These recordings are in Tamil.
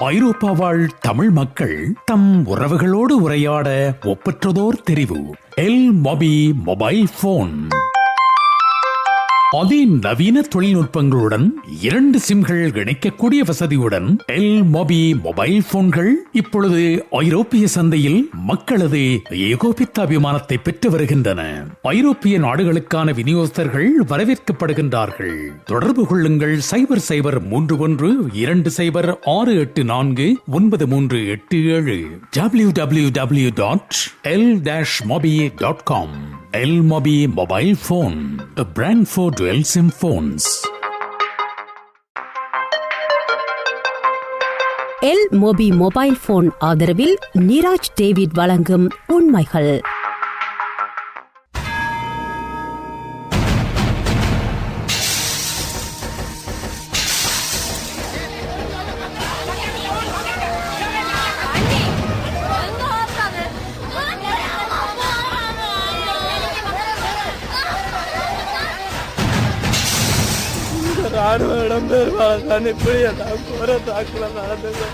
ஐரோப்பா வாழ் தமிழ் மக்கள் தம் உறவுகளோடு உரையாட ஒப்பற்றதோர் தெரிவு. எல் மொபி மொபைல் போன் அதிநவீன தொழில்நுட்பங்களுடன் இரண்டு சிம்கள் இணைக்கக்கூடிய வசதியுடன் எல் மொபி மொபைல் போன்கள் இப்பொழுது ஐரோப்பிய சந்தையில் மக்களது ஏகோபித்த அபிமானத்தை பெற்று வருகின்றன. ஐரோப்பிய நாடுகளுக்கான விநியோகஸ்தர்கள் வரவேற்கப்படுகின்றார்கள். தொடர்பு கொள்ளுங்கள். சைபர் சைபர் மூன்று ஒன்று இரண்டு சைபர் ஆறு எட்டு நான்கு ஒன்பது மூன்று எட்டு ஏழு. W W W dot L dash mobi dot com L mobi mobile phone brand for dual SIM phones. L mobi mobile phone ஆதரவில் நிராஜ் டேவிட் வழங்கும் உண்மைகள் இப்படி நடந்தது.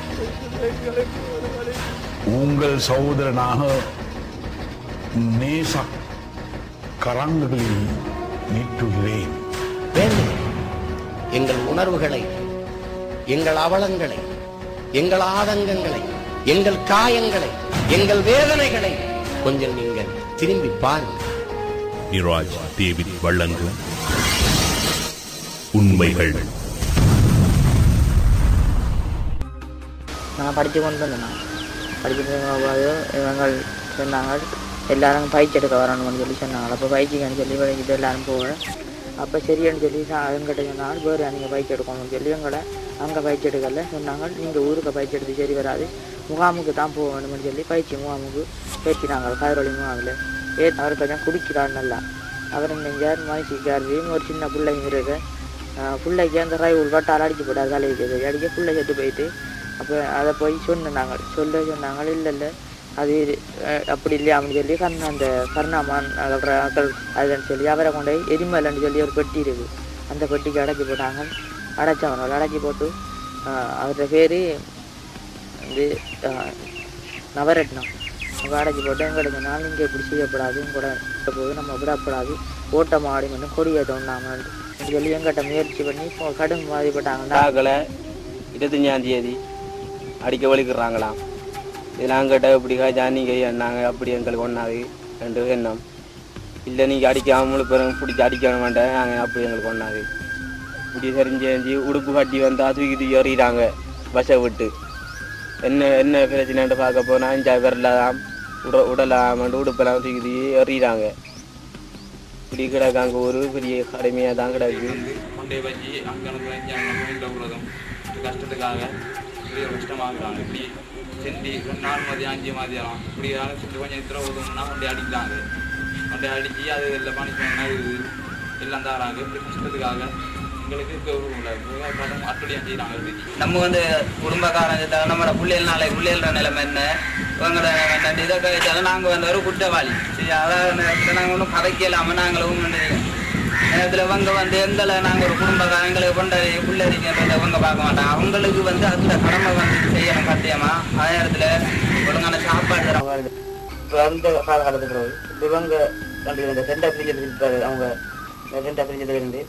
எங்களுக்கு ஒரு வழி. உங்கள் சகோதரனாக நேச கரங்களில் நீட்டுகிறேன். எங்கள் உணர்வுகளை எங்கள் அவலங்களை எங்கள் ஆதங்கங்களை எங்கள் காயங்களை எங்கள் வேதனைகளை கொஞ்சம் நீங்கள் திரும்பி பாருங்கள். நிராஜ் டேவிட் வழங்கும் உண்மைகள். நான் படித்து கொண்டு வந்தோம் படிச்சுட்டு இவங்க சொன்னாங்க எல்லாரும் பயிற்சி எடுக்க வரணும்னு சொல்லி சொன்னாங்க அப்போ பயிற்சிக்குன்னு சொல்லி இது எல்லாரும் போக அப்போ சரியான்னு சொல்லி அவங்ககிட்ட சொன்னாங்க வேறு நீங்கள் பயிற்சி எடுக்கணும்னு சொல்லி எங்களை அங்கே பயிற்சி எடுக்கல சொன்னாங்க நீங்கள் ஊருக்கு பயிற்சி எடுத்து சரி வராது முகாமுக்கு தான் போக வேணும்னு சொல்லி பயிற்சி முகாமுக்கு பேசினாங்க கதிரொலி முகாமில் ஏ அவர் கொஞ்சம் குடிக்கிறார் நல்லா அவர் நெஞ்சார் மனுஷிக்கார் ஒரு சின்ன பிள்ளைங்க இருக்கு பிள்ளைக்கு அந்த ராய் உள்வாட்டால் அடிச்சு போட்டார் தலைக்கு அடிக்க பிள்ளை செத்து போயிட்டு அப்போ அதை போய் சொன்னாங்க சொல்ல சொன்னாங்க இல்லை இல்லை. அது அப்படி இல்லையா அப்படின்னு சொல்லி கண்ண அந்த கர்ணாமான் அதோட ஆக்கள் அதுன்னு சொல்லி அவரை கொண்டு போய் எரிமலைன்னு சொல்லி ஒரு பெட்டி இருக்குது அந்த பெட்டிக்கு அடைச்சி போட்டாங்க. அடைச்சவனால் அடைச்சி போட்டு அவரோட பேர் வந்து நவரட்னம் அவங்க அடைச்சி போட்டு எங்களுக்கு நாள் இங்கே இப்படி செய்யப்படாது கூட போது நம்ம விடப்படாது. ஓட்டம் ஆடி மட்டும் கொடியை தோண்டாமல் சொல்லி எங்கிட்ட முயற்சி பண்ணி கடும் பாதிப்பட்டாங்க இருபத்தஞ்சாம் தேதி. அடிக்க வலிக்கிறாங்களாம் இது நாங்கிட்ட இப்படிக்கா காய்ச்சா நீங்கள் என்னாங்க அப்படி எங்களுக்கு ஒன்றாது ரெண்டு எண்ணம். இல்லை நீங்கள் அடிக்காமல் பிறகு பிடிச்சி அடிக்க மாட்டேன் நாங்கள் அப்படி எங்களுக்கு ஒன்றாது இப்படி தெரிஞ்சு உடுப்பு கட்டி வந்தால் தூக்கி தூக்கி எறிகிறாங்க பஸ்ஸை விட்டு. என்ன என்ன பிரச்சனைன்ட்டு பார்க்க போனால் அஞ்சா விரலாம் உட உடலாமண்டு உடுப்பெல்லாம் தூக்கி தூக்கி எறிகிறாங்க இப்படி கிடக்காங்க ஒரு பெரிய கடுமையாக தான் கிடக்கு கஷ்டத்துக்காக இப்படி ஒரு கஷ்டமாக்குறாங்க இப்படி செண்டி நாலு மதியம் அஞ்சு மதியம் இப்படி சுற்றி கொஞ்சம் இத்திர உதவுனா கொண்டே அடிக்கிறாங்க கொண்டே அடித்து அது எல்லாம் பனிஷ்மெண்ட் இது எல்லாம் தராங்க. இப்படி கஷ்டத்துக்காக எங்களுக்கு கௌரவம் செய்கிறாங்க நம்ம வந்து குடும்பக்காரங்க நம்மளோட பிள்ளைகள் நாளை பிள்ளைகள நிலைமை என்ன? இவங்களோட இதை கழிச்சாலும் நாங்கள் வந்து ஒரு குற்றவாளி. சரி அதாவது நாங்கள் ஒன்றும் கதைக்கலாமல் நாங்களும் வந்து நேரத்தில் இவங்க வந்து எங்களை நாங்கள் ஒரு குடும்பக்காரங்க எங்களுக்கு கொண்ட பிள்ளைன்றதை இவங்க பார்க்க மாட்டாங்க. அவங்களுக்கு வந்து அந்த கடமை வந்து செய்யணும் கட்டியமா அதே நேரத்தில் ஒழுங்கான சாப்பாடு இப்போ அந்த காலகட்டத்துக்கு இவங்க இந்த சென்டர் பிரிஞ்சது அவங்க சென்டர் பிரிஞ்சதுல இருந்து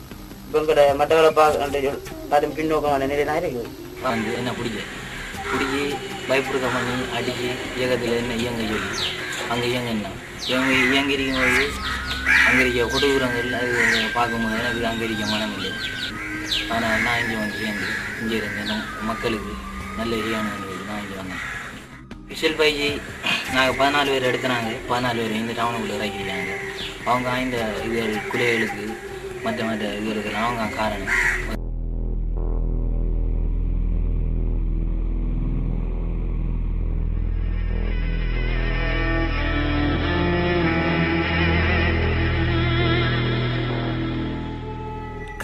இவங்களோட மற்றவங்களை பார்க்க கடும் பின்னோக்கமான நிலை தான் இருக்குது. வந்து என்ன பிடிக்க பிடிச்சி பயப்படுத்த பண்ணி அடித்து இயக்கத்தில் என்ன இயங்க சொல்லி. அங்கே இயங்க இவங்க இயங்கிருக்கும் போது அங்கே இருக்க கொடூரங்கள் அது பார்க்கும்போது எனக்கு அங்கே இருக்க மனம் இல்லை. ஆனால் நான் இங்கே வந்து சேர்ந்து இங்கே இருந்தேன் மக்களுக்கு நல்ல எரியான நான் இங்கே வந்தேன். விஷல் பைஜி நாங்கள் பதினாலு பேர் எடுக்கிறாங்க பதினாலு பேர் இந்த டவுனுக்குள்ளே இறக்கிருக்காங்க அவங்க இந்த இது குலைகளுக்கு மற்ற மற்ற இதுகளுக்கெல்லாம் அவங்க காரணம்.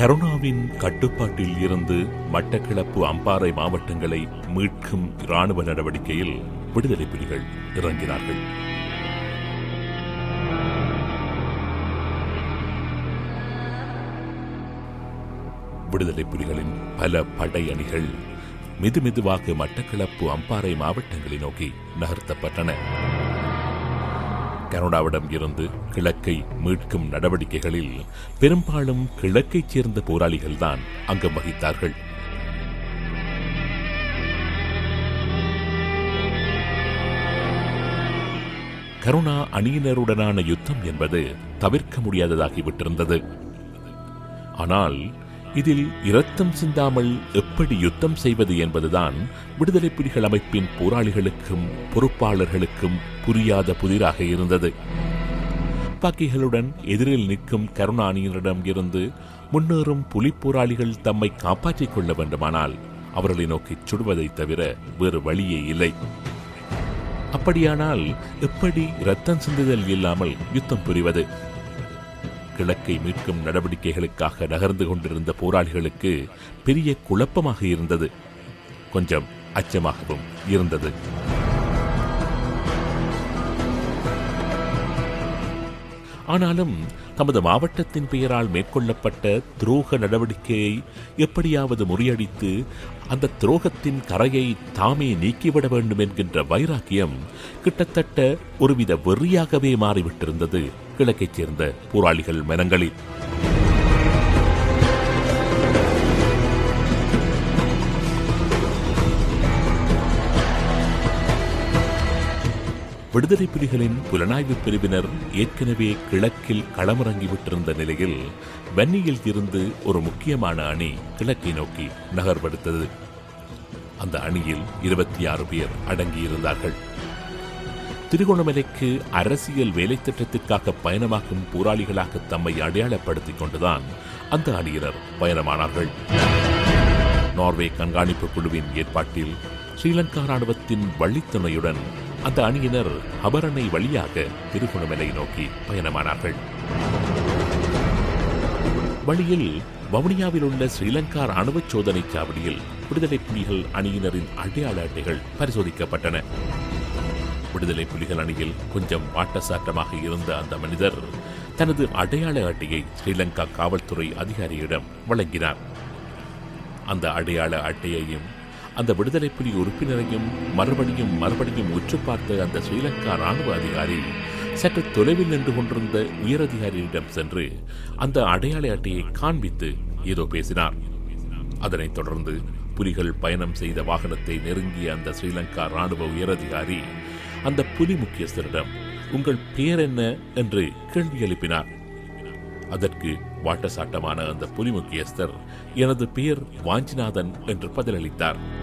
கருணாவின் கட்டுப்பாட்டில் இருந்து மட்டக்களப்பு அம்பாறை மாவட்டங்களை மீட்கும் இராணுவ நடவடிக்கையில் விடுதலை புலிகள் இறங்கினார்கள். விடுதலை புலிகளின் பல படை அணிகள் மெதுமெதுவாக மட்டக்களப்பு அம்பாறை மாவட்டங்களை நோக்கி நகர்த்தப்பட்டன. கனடாவிடம் இருந்து கிழக்கை மீட்கும் நடவடிக்கைகளில் பெரும்பாலும் கிழக்கைச் சேர்ந்த போராளிகள்தான் அங்கம் வகித்தார்கள். கருணா அணியினருடனான யுத்தம் என்பது தவிர்க்க முடியாததாகிவிட்டிருந்தது ஆனால் இதில் இரத்தம் சிந்தாமல் எப்படி யுத்தம் செய்வது என்பதுதான் விடுதலை புலிகள் அமைப்பின் போராளிகளுக்கும் பொறுப்பாளர்களுக்கும் புரியாத புதிராக இருந்தது. துப்பாக்கிகளுடன் எதிரில் நிற்கும் கருணாணியினரிடம் இருந்து முன்னேறும் புலி போராளிகள் தம்மை காப்பாற்றிக் கொள்ள வேண்டுமானால் அவர்களை நோக்கி சுடுவதை தவிர வேறு வழியே இல்லை. அப்படியானால் எப்படி இரத்தம் சிந்துதல் இல்லாமல் யுத்தம் புரிவது? கிழக்கை மீட்கும் நடவடிக்கைகளுக்காக நகர்ந்து கொண்டிருந்த போராளிகளுக்கு பெரிய குழப்பமாக இருந்தது. கொஞ்சம் அச்சமாகவும் இருந்தது. ஆனாலும் தமது மாவட்டத்தின் பெயரால் மேற்கொள்ளப்பட்ட துரோக நடவடிக்கையை எப்படியாவது முறியடித்து அந்த துரோகத்தின் கரையை தாமே நீக்கிவிட வேண்டும் என்கின்ற வைராக்கியம் கிட்டத்தட்ட ஒருவித வெறியாகவே மாறிவிட்டிருந்தது. கிழக்கைச் சேர்ந்த போராளிகள் மனங்களில். விடுதலை புலிகளின் புலனாய்வு பிரிவினர் ஏற்கனவே கிழக்கில் களமிறங்கிவிட்டிருந்த நிலையில் வன்னியில் இருந்து ஒரு முக்கியமான அணி கிழக்கை நோக்கி நகர்வெடுத்தது. அந்த அணியில் இருபத்தி ஆறு பேர் அடங்கியிருந்தார்கள். திருகோணமலைக்கு அரசியல் வேலை திட்டத்திற்காக பயணமாக்கும் போராளிகளாக தம்மை அடையாளப்படுத்திக் கொண்டுதான் அந்த அணியினர் பயணமானார்கள். நார்வே கண்காணிப்பு குழுவின் ஏற்பாட்டில் ஸ்ரீலங்கா ராணுவத்தின் வள்ளித்துணையுடன் அந்த அணியினர் அபரணை வழியாக திருகோணமலை நோக்கி பயணமானார்கள். வழியில் வவுனியாவில் உள்ள ஸ்ரீலங்கா ராணுவ சோதனை சாவடியில் விடுதலை புலிகள் அணியினரின் அடையாள அட்டைகள் பரிசோதிக்கப்பட்டன. விடுதலை புலிகள் அணியில் கொஞ்சம் வாட்டசாட்டமாக இருந்த அந்த மனிதர் தனது அடையாள அட்டையை ஸ்ரீலங்கா காவல்துறை அதிகாரியிடம் வழங்கினார். அந்த அடையாள அட்டையையும் அந்த விடுதலை புலி உறுப்பினரையும் மறுபடியும் மறுபடியும் உற்று பார்த்த அந்த ஸ்ரீலங்கா ராணுவ அதிகாரி சற்று தொலைவில் நின்று கொண்டிருந்த உயரதிகாரியிடம் சென்று அந்த அடையாள அட்டையை காண்பித்து ஏதோ பேசினார். அதனைத் தொடர்ந்து புலிகள் பயணம் செய்த வாகனத்தை நெருங்கிய அந்த ஸ்ரீலங்கா ராணுவ உயரதிகாரி அந்த புலி முக்கியஸ்தரிடம் உங்கள் பெயர் என்ன? என்று கேள்வி எழுப்பினார். அதற்கு வாட்டசாட்டமான அந்த புலி முக்கியஸ்தர் எனது பெயர் வாஞ்சிநாதன் என்று பதிலளித்தார்.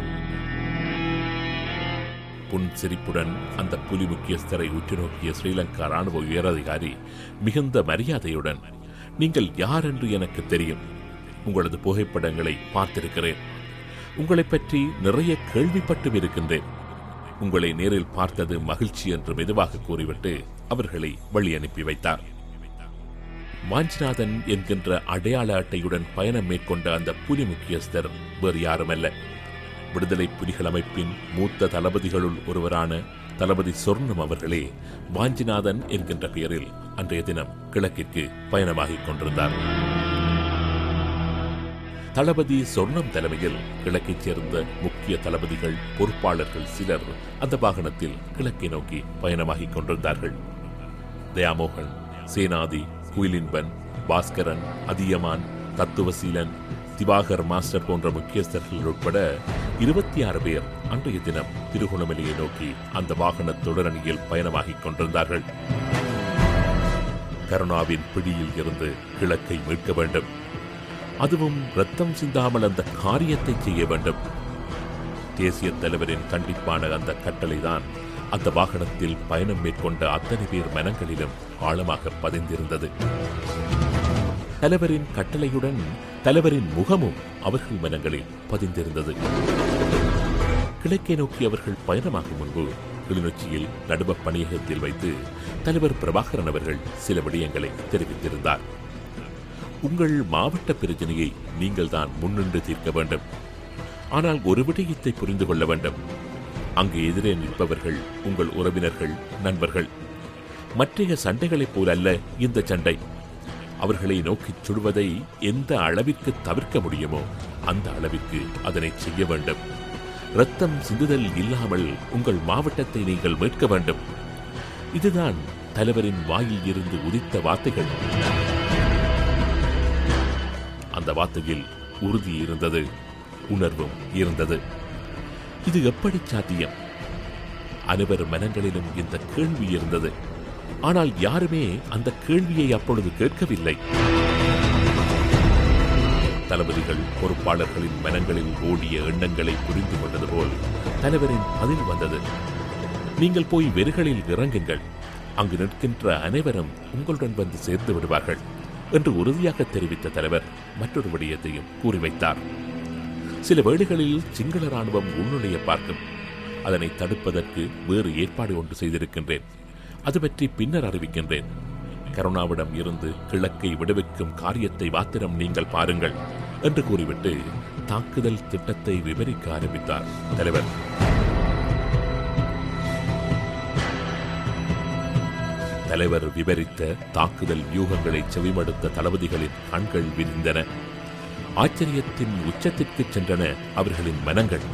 புன்சிரிப்புடன் அந்த புலி முக்கியஸ்தரை உற்று நோக்கிய ஸ்ரீலங்கா ராணுவ உயரதிகாரி மிகுந்த மரியாதையுடன் நீங்கள் யார் என்று எனக்கு தெரியும். உங்களது புகைப்படங்களை பார்த்திருக்கிறேன். உங்களைப் பற்றி நிறைய கேள்விப்பட்டும் இருக்கின்றேன். உங்களை நேரில் பார்த்தது மகிழ்ச்சி என்று மெதுவாக கூறிவிட்டு அவர்களை வழி அனுப்பி வைத்தார். வாஞ்சிநாதன் என்கின்ற அடையாள அட்டையுடன் பயணம் மேற்கொண்ட அந்த புலி முக்கியஸ்தர் வேறு யாருமல்ல. விடுதலை புலிகள் அமைப்பின் மூத்த தளபதிகளுள் ஒருவரான தளபதி சொர்ணம் அவர்களே வாஞ்சிநாதன் என்கின்ற பெயரில் அன்றைய தினம் கிழக்கிற்கு பயணமாகிக் கொண்டிருந்தார். தளபதி சொர்ணம் தலைமையில் கிழக்கைச் சேர்ந்த முக்கிய தளபதிகள் பொறுப்பாளர்கள் சிலர் அந்த வாகனத்தில் கிழக்கை நோக்கி பயணமாகிக் கொண்டிருந்தார்கள். தயாமோகன் சேனாதி குயிலின்பன் பாஸ்கரன் அதியமான் தத்துவசீலன் திவாகர் மாஸ்டர் போன்ற முக்கியஸ்தர்கள் உட்பட இருபத்தி ஆறு பேர் அன்றைய தினம் திருகோணமலையை நோக்கி அந்த வாகன தொடரணியில் பயணமாகிக் கொண்டிருந்தார்கள். கருணாவின் பிடியில் இருந்து கிழக்கை மீட்க வேண்டும். அதுவும் ரத்தம் சிந்தாமல் அந்த காரியத்தை செய்ய வேண்டும். தேசிய தலைவரின் கண்டிப்பான அந்த கட்டளைதான் அந்த வாகனத்தில் பயணம் மேற்கொண்ட அத்தனை பேர் மனங்களிலும் ஆழமாக பதிந்திருந்தது. தலைவரின் கட்டளையுடன் தலைவரின் முகமும் அவர்கள் மனங்களில் பதிந்திருந்தது. கிழக்கை நோக்கி அவர்கள் பயணமாகும் முன்பு கிளிநொச்சியில் நடுவ பணியகத்தில் வைத்து தலைவர் பிரபாகரன் அவர்கள் சில விடயங்களை தெரிவித்திருந்தார். உங்கள் மாவட்ட பிரச்சனையை நீங்கள் தான் முன்னின்று தீர்க்க வேண்டும். ஆனால் ஒரு விடயத்தை புரிந்து கொள்ள வேண்டும். அங்கு எதிரே நிற்பவர்கள் உங்கள் உறவினர்கள் நண்பர்கள். மற்றைய சண்டைகளைப் போல் அல்ல இந்த சண்டை. அவர்களை நோக்கிச் சுடுவதை எந்த அளவிற்கு தவிர்க்க முடியுமோ அந்த அளவிற்கு அதனை செய்ய வேண்டும். ரத்தம் சிந்துதல் இல்லாமல் உங்கள் மாவட்டத்தை நீங்கள் மீட்க வேண்டும். இதுதான் தலைவரின் வாயில் இருந்து உதித்த வார்த்தைகள். அந்த வார்த்தையில் உறுதி இருந்தது உணர்வும் இருந்தது. இது எப்படி சாத்தியம்? அனைவர் மனங்களிலும் இந்த கேள்வி இருந்தது. ஆனால் யாருமே அந்த கேள்வியை அப்பொழுது கேட்கவில்லை. தளபதிகள் பொறுப்பாளர்களின் மனங்களில் ஓடிய எண்ணங்களை புரிந்து கொண்டது போல் தலைவரின் பதில் வந்தது. நீங்கள் போய் வெறுகளில் இறங்குங்கள். அங்கு நிற்கின்ற அனைவரும் உங்களுடன் வந்து சேர்ந்து விடுவார்கள் என்று உறுதியாக தெரிவித்த தலைவர் மற்றொரு விடயத்தையும் கூறி வைத்தார். சில வேடுகளில் சிங்கள ராணுவம் உள்நுழைய பார்க்கும். அதனை தடுப்பதற்கு வேறு ஏற்பாடு ஒன்று செய்திருக்கின்றேன். அது பற்றி பின்னர் அறிவிக்கின்றேன். கருணாவிடம் இருந்து கிழக்கை விடுவிக்கும் காரியத்தை மாத்திரம் நீங்கள் பாருங்கள் என்று கூறிவிட்டு தாக்குதல் திட்டத்தை விவரிக்க ஆரம்பித்தார். தலைவர் தலைவர் விவரித்த தாக்குதல் வியூகங்களை செவிமடுத்த தளபதிகளின் கண்கள் விரிந்தன. ஆச்சரியத்தின் உச்சத்திற்கு சென்றன அவர்களின் மனங்கள்.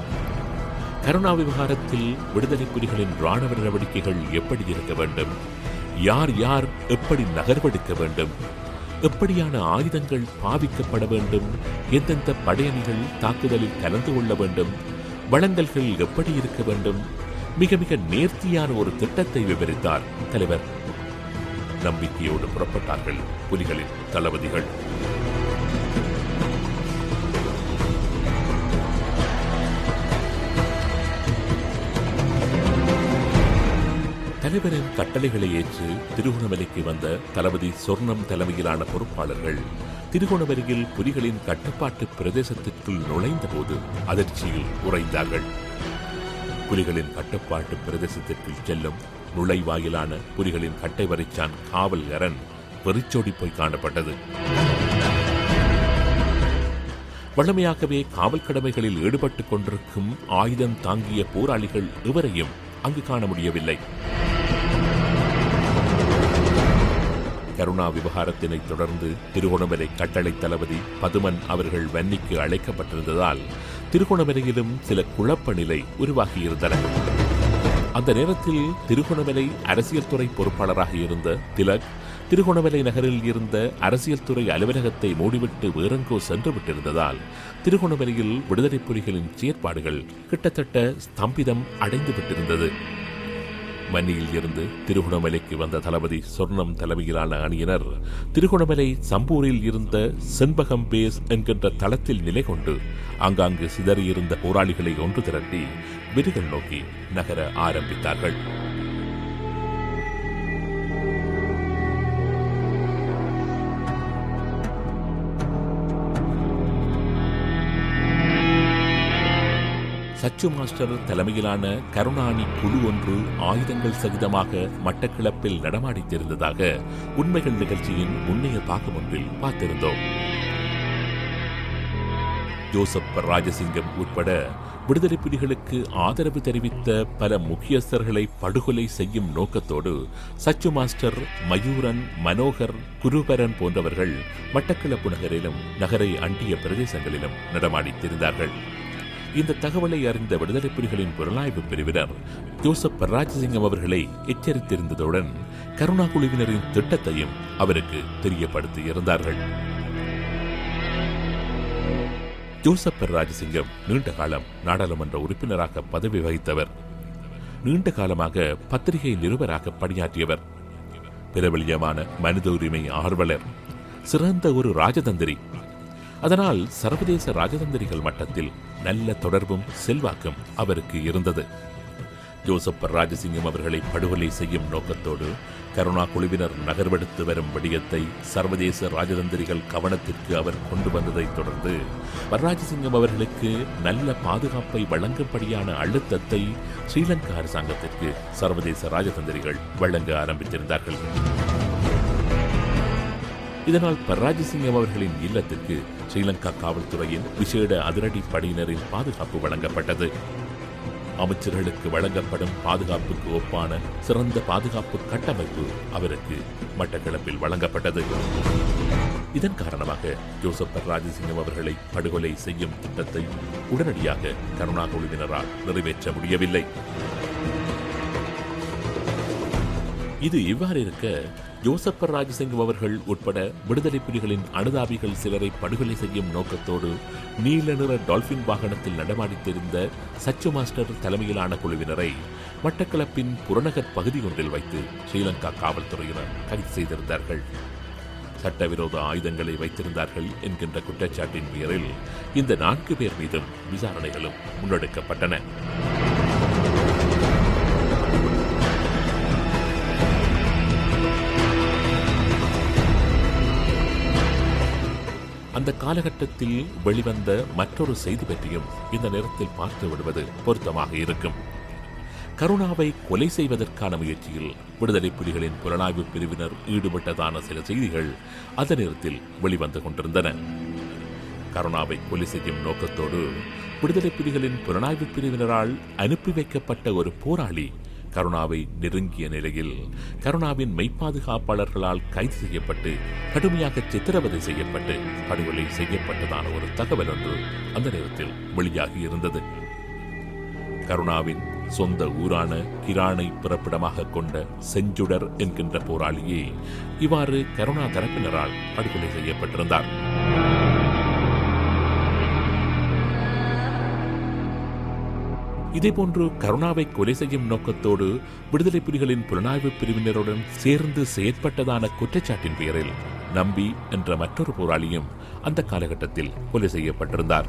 கருணா விவகாரத்தில் விடுதலை புலிகளின் ராணுவ நடவடிக்கைகள் எப்படி இருக்க வேண்டும்? யார் யார் எப்படி நகர்வெடுக்க வேண்டும்? எப்படியான ஆயுதங்கள் பாவிக்கப்பட வேண்டும்? எந்தெந்த படையணிகள் தாக்குதலில் கலந்து கொள்ள வேண்டும்? வளங்கல்கள் எப்படி இருக்க வேண்டும்? மிக மிக நேர்த்தியான ஒரு திட்டத்தை விவரித்தார் தலைவர். நம்பிக்கையோடு புறப்பட்டார்கள் புலிகளின் தளபதிகள். தலைவரின் கட்டளைகளை ஏற்று திருகோணமலைக்கு வந்த தளபதி சொர்ணம் தலைமையிலான பொறுப்பாளர்கள் திருகோணமலையில் புலிகளின் கட்டுப்பாட்டு பிரதேசத்திற்குள் நுழைந்தபோது அதிர்ச்சியில் உறைந்தார்கள். புலிகளின் கட்டுப்பாட்டு பிரதேசத்திற்குள் செல்லும் நுழைவாயிலான புலிகளின் கட்டை வரைச்சான் காவல் அரண் வெறிச்சோடி போய் காணப்பட்டது. வழமையாகவே காவல் கடமைகளில் ஈடுபட்டுக் கொண்டிருக்கும் ஆயுதம் தாங்கிய போராளிகள் எவரையும் அங்கு காண முடியவில்லை. கருணா விவகாரத்தினை தொடர்ந்து திருகோணமலை கட்டளை தளபதி பதுமன் அவர்கள் வன்னிக்கு அழைக்கப்பட்டிருந்ததால் திருகோணமலையிலும் சில குழப்ப நிலை உருவாகியிருந்தன. அந்த நேரத்தில் திருகோணமலை அரசியல் துறை பொறுப்பாளராக இருந்த திலக் திருகோணமலை நகரில் இருந்த அரசியல் துறை அலுவலகத்தை மூடிவிட்டு வேறெங்கோ சென்று விட்டிருந்ததால் திருகோணமலையில் விடுதலை புலிகளின் செயற்பாடுகள் கிட்டத்தட்ட ஸ்தம்பிதம் அடைந்து மன்னியில் இருந்து திருகோணமலைக்கு வந்த தளபதி சொர்ணம் தலைமையிலான அணியினர் திருகோணமலை சம்பூரில் இருந்த செண்பகம் பேஸ் என்கின்ற தளத்தில் நிலை கொண்டு ஆங்காங்கு சிதறியிருந்த போராளிகளை ஒன்று திரட்டி விருகல் நோக்கி நகர ஆரம்பித்தார்கள். சச்சு மாஸ்டர் தலைமையிலான கருணாணி குழு ஒன்று ஆயுதங்கள் சகிதமாக மட்டக்கிளப்பில் நடமாடித்திருந்ததாக உண்மைகள் நிகழ்ச்சியின் முன்னைய பாகம் ஒன்றில் பார்த்திருந்தோம். ஜோசப் ராஜசிங்கம் உட்பட விடுதலை புலிகளுக்கு ஆதரவு தெரிவித்த பல முக்கியஸ்தர்களை படுகொலை செய்யும் நோக்கத்தோடு சச்சு மாஸ்டர் மயூரன் மனோகர் குருபரன் போன்றவர்கள் மட்டக்களப்பு நகரிலும் நகரை அண்டிய பிரதேசங்களிலும் நடமாடித்திருந்தார்கள். இந்த தகவலை அறிந்த விடுதலை புலிகளின் புலனாய்வு பிரிவினர் ஜோசப் ராஜசிங்கம் அவர்களை எச்சரித்திருந்ததுடன் கருணா குழுவினரின் திட்டத்தையும் அவருக்கு தெரியப்படுத்தி இருந்தார்கள் ஜோசப் ராஜசிங்கம் நீண்ட காலம் நாடாளுமன்ற உறுப்பினராக பதவி வகித்தவர். நீண்ட காலமாக பத்திரிகை நிருபராக பணியாற்றியவர். பிரபலியமான மனித உரிமை ஆர்வலர் சிறந்த ஒரு ராஜதந்திரி அதனால் சர்வதேச ராஜதந்திரிகள் மட்டத்தில் நல்ல தொடர்பும் செல்வாக்கும் அவருக்கு இருந்தது. ஜோசப் ராஜசிங்கம் அவர்களை படுகொலை செய்யும் நோக்கத்தோடு கருணா குழுவினர் நகர்வெடுத்து வரும் விடயத்தை சர்வதேச ராஜதந்திரிகள் கவனத்திற்கு அவர் கொண்டு வந்ததைத் தொடர்ந்து வரராஜசிங்கம் அவர்களுக்கு நல்ல பாதுகாப்பை வழங்கும்படியான அழுத்தத்தை ஸ்ரீலங்கா அரசாங்கத்திற்கு சர்வதேச ராஜதந்திரிகள் வழங்க ஆரம்பித்திருந்தார்கள். இதனால் பராஜசிங்கம் அவர்களின் இல்லத்திற்கு ஸ்ரீலங்கா காவல்துறையின் விசேட அதிரடி படையினரின் பாதுகாப்பு வழங்கப்பட்டது. அமைச்சர்களுக்கு வழங்கப்படும் பாதுகாப்புக்கு ஒப்பான சிறந்த பாதுகாப்பு கட்டமைப்பு அவருக்கு மட்டக்களப்பில் வழங்கப்பட்டது. இதன் காரணமாக ஜோசப் ராஜசிங்கம் அவர்களை படுகொலை செய்யும் திட்டத்தை உடனடியாக கருணா குழுவினரால் நிறைவேற்ற முடியவில்லை. இது இவ்வாறு இருக்க ஜோசப்பர் ராஜசிங்கம் அவர்கள் உட்பட விடுதலை புலிகளின் அனுதாபிகள் சிலரை படுகொலை செய்யும் நோக்கத்தோடு நீல நிற டால்பின் வாகனத்தில் நடமாடித்திருந்த சச்சு மாஸ்டர் தலைமையிலான குழுவினரை மட்டக்களப்பின் புறநகர் பகுதி ஒன்றில் வைத்து ஸ்ரீலங்கா காவல்துறையினர் கைது செய்திருந்தார்கள். சட்டவிரோத ஆயுதங்களை வைத்திருந்தார்கள் என்கின்ற குற்றச்சாட்டின் பேரில் இந்த நான்கு பேர் மீதும் விசாரணைகளும் முன்னெடுக்கப்பட்டன. அந்த காலகட்டத்தில் வெளிவந்த மற்றொரு செய்தி பற்றியும் இந்த நேரத்தில் பார்த்து விடுவது பொருத்தமாக இருக்கும். கருணாவை கொலை செய்வதற்கான முயற்சியில் விடுதலை புலிகளின் புலனாய்வு பிரிவினர் ஈடுபட்டதான சில செய்திகள் அந்த நேரத்தில் வெளிவந்து கொண்டிருந்தன. கருணாவை கொலை செய்யும் நோக்கத்தோடு விடுதலை புலிகளின் புலனாய்வு பிரிவினரால் அனுப்பி வைக்கப்பட்ட ஒரு போராளி கருணாவை நெருங்கிய நிலையில் கருணாவின் மெய்ப்பாதுகாப்பாளர்களால் கைது செய்யப்பட்டு கடுமையாக சித்திரவதை செய்யப்பட்டு படுகொலை செய்யப்பட்டதான ஒரு தகவல் ஒன்று அந்த நேரத்தில் வெளியாகி இருந்தது. கருணாவின் சொந்த ஊரான கிரானை பிறப்பிடமாக கொண்ட செஞ்சுடர் என்கின்ற போராளியே இவ்வாறு கருணா தரப்பினரால் படுகொலை செய்யப்பட்டிருந்தார். இதேபோன்று கருணாவை கொலை செய்யும் நோக்கத்தோடு விடுதலை புலிகளின் புலனாய்வு பிரிவினருடன் சேர்ந்து செயற்பட்டதான குற்றச்சாட்டின் பேரில் நம்பி என்ற மற்றொரு போராளியும் அந்த காலகட்டத்தில் கொலை செய்யப்பட்டிருந்தார்.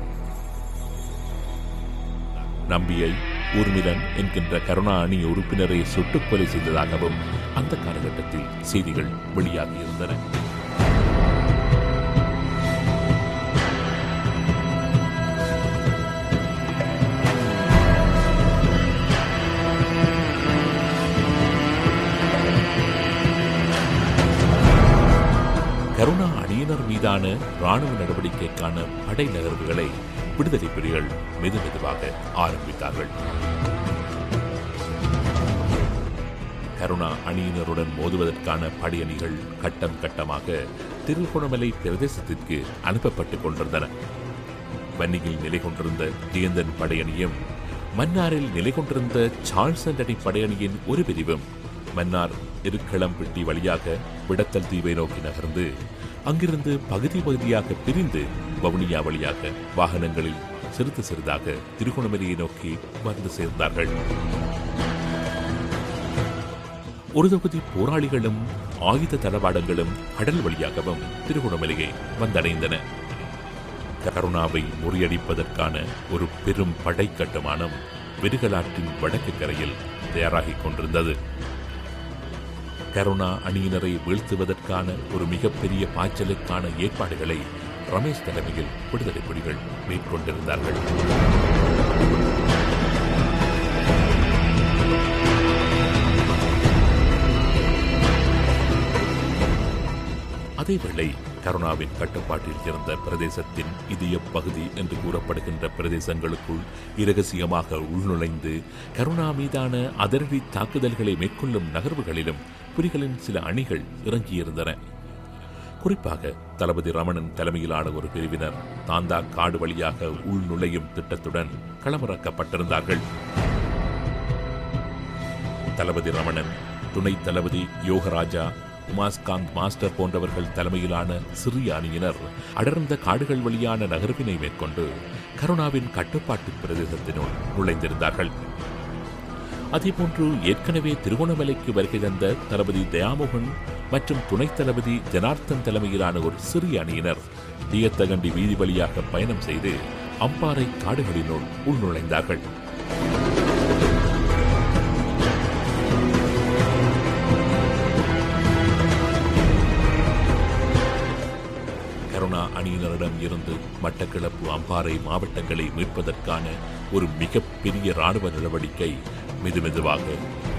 நம்பியை ஊர்மிலன் என்கின்ற கருணா அணி உறுப்பினரை சுட்டுக் கொலை செய்ததாகவும் அந்த காலகட்டத்தில் செய்திகள் வெளியாகியிருந்தன அணியினர் மீதான ராணுவ நடவடிக்கைக்கான படை நகர்வுகளை விடுதலை புலிகள் மெது மெதுவாக ஆரம்பித்தார்கள். கருணா அணியினருடன் மோதுவதற்கான படையணிகள் கட்டம் கட்டமாக திருகோணமலை பிரதேசத்திற்கு அனுப்பப்பட்டுக் கொண்டிருந்தன. வன்னியில் நிலை கொண்டிருந்த ஜெயந்தன் படையணியும் மன்னாரில் நிலை கொண்டிருந்த சார்ல்சன் அணி படையணியின் ஒரு பிரிவும் மன்னார் இருக்களம்பிட்டி வழியாக விடத்தல் தீவை நோக்கி நகர்ந்து அங்கிருந்து பகுதி பகுதியாக பிரிந்து வவுனியா வழியாக வாகனங்களில் சிறிது சிறிதாக திருகோணமலையை நோக்கி வந்து சேர்ந்தார்கள். ஒரு தொகுதி போராளிகளும் ஆயுத தளவாடங்களும் கடல் வழியாகவும் திருகோணமலையை வந்தடைந்தன. கருணாவை முறியடிப்பதற்கான ஒரு பெரும் படை கட்டுமானம் விருகலாற்றின் வடக்கு கரையில் தயாராகிக் கொண்டிருந்தது. கருணா அணியினரை வீழ்த்துவதற்கான ஒரு மிகப்பெரிய பாய்ச்சலுக்கான ஏற்பாடுகளை ரமேஷ் தலைமையில் விடுதலை புலிகள் மேற்கொண்டிருந்தார்கள். அதேவேளை கருணாவின் கட்டுப்பாட்டில் இருந்த பிரதேசத்தின் இதய பகுதி என்று கூறப்படுகின்ற பிரதேசங்களுக்குள் இரகசியமாக உள்நுழைந்து கருணா மீதான அதிரடி தாக்குதல்களை மேற்கொள்ளும் நகர்வுகளிலும் புலிகளின் சில அணிகள் இறங்கியிருந்தன. குறிப்பாக தளபதி ரமணன் தலைமையிலான ஒரு பிரிவினர் தாந்தா காடு வழியாக உள்நுழையும் திட்டத்துடன் களமிறக்கப்பட்டிருந்தார்கள். தளபதி ரமணன் துணை தளபதி யோகராஜா உமாஸ்காந்த் மாஸ்டர் போன்றவர்கள் தலைமையிலான சிறிய அணியினர் அடர்ந்த காடுகள் வழியான நகர்வினை மேற்கொண்டு கருணாவின் கட்டுப்பாட்டு பிரதேசத்தினுள் நுழைந்திருந்தார்கள். அதேபோன்று ஏற்கனவே திருகோணமலைக்கு வருகை தந்த தளபதி தயாமோகன் மற்றும் துணைத் தளபதி ஜனார்த்தன் தலைமையிலான ஒரு சிறிய அணியினர் தீயத்தகண்டி வீதி வழியாக பயணம் செய்து அம்பாறை காடுகளினுள் உள்நுழைந்தார்கள். கருணா இருந்து மட்டக்களப்பு அம்பாறை மாவட்டங்களை மீட்பதற்கான ஒரு மிகப்பெரிய ராணுவ நடவடிக்கை மெதுமெதுவாக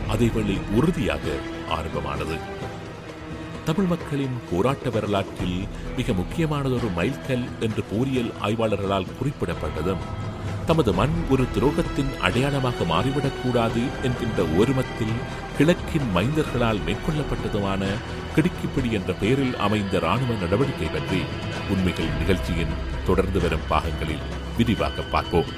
அதேவேளை உறுதியாக ஆரம்பமானது. தமிழ் மக்களின் போராட்ட வரலாற்றில் மிக முக்கியமானதொரு மைல்கல் என்று போரியல் ஆய்வாளர்களால் குறிப்பிடப்பட்டதும் தமது மண் ஒரு துரோகத்தின் அடையாளமாக மாறிவிடக்கூடாது என்கின்ற ஒருமத்தில் கிழக்கின் மைந்தர்களால் மேற்கொள்ளப்பட்டதுமான கிடுக்கிப்பிடி என்ற பெயரில் அமைந்த ராணுவ நடவடிக்கை பற்றி உண்மைகள் நிகழ்ச்சியின் தொடர்ந்து வரும் பாகங்களில் விரிவாக பார்ப்போம்.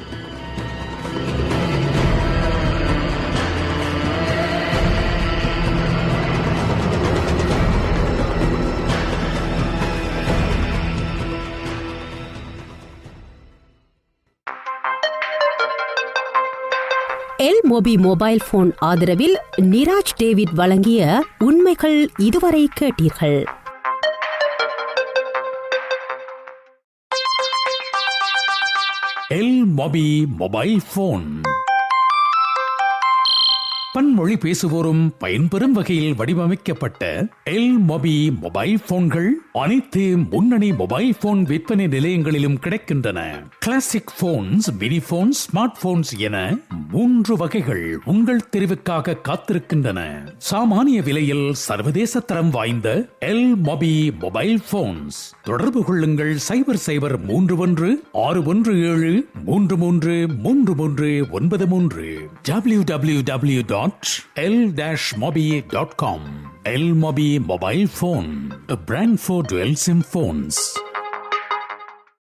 எல் மொபைல் போன் ஆதரவில் நிராஜ் டேவிட் வழங்கிய உண்மைகள் இதுவரை கேட்டீர்கள். எல் மொபி மொபைல் போன் பன்மொழி பேசுவோரும் பயன்பெறும் வகையில் வடிவமைக்கப்பட்ட எல் மொபி மொபைல் போன்கள் அனைத்து முன்னணி மொபைல் போன் விற்பனை நிலையங்களிலும் கிடைக்கின்றன. Classic phones mini phones smart phones என மூன்று வகைகள் உங்கள் தெரிவுக்காக காத்திருக்கின்றன. சாமானிய விலையில் சர்வதேச தரம் வாய்ந்த எல் மொபி மொபைல் போன்ஸ் தொடர்பு கொள்ளுங்கள் சைபர் சைபர் மூன்று ஒன்று ஆறு ஒன்று ஏழு மூன்று மூன்று மூன்று மூன்று ஒன்பது மூன்று. W W W dot dot l-mobi.com. L-Mobi mobile phone, a brand for dual SIM phones.